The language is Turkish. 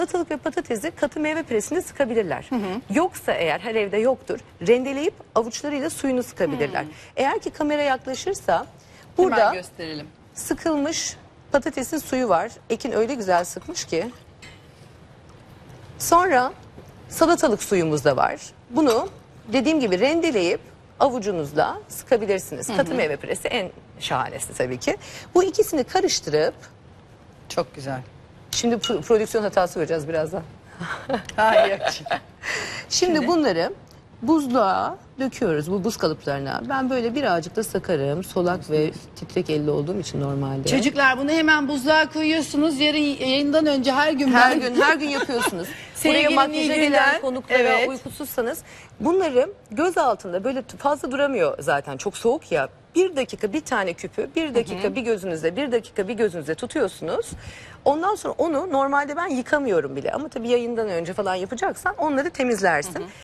salatalık ve patatesi katı meyve presinde sıkabilirler. Yoksa eğer her evde yoktur rendeleyip avuçlarıyla suyunu sıkabilirler. Eğer ki kamera yaklaşırsa burada Hemen gösterelim. sıkılmış patatesin suyu var. Ekin öyle güzel sıkmış ki. Sonra salatalık suyumuz da var. Bunu dediğim gibi rendeleyip avucunuzla sıkabilirsiniz. Katı meyve püresi en şahanesi tabii ki. Bu ikisini karıştırıp Çok güzel. Şimdi pro- prodüksiyon hatası göreceğiz birazdan. Hayır. Şimdi, bunları buzluğa döküyoruz bu buz kalıplarına. Ben böyle birazcık da sakarım. Solak ve titrek elli olduğum için normalde. Çocuklar bunu hemen buzluğa koyuyorsunuz. Yarın yayından önce her gün Her ben- gün her gün yapıyorsunuz. Sevgili Buraya makyaja Nilgün'den, gelen konuklara evet. uykusuzsanız bunları göz altında böyle fazla duramıyor zaten çok soğuk ya. Bir dakika bir tane küpü bir dakika bir gözünüzde bir dakika bir gözünüzde tutuyorsunuz. Ondan sonra onu normalde ben yıkamıyorum bile ama tabii yayından önce falan yapacaksan onları temizlersin.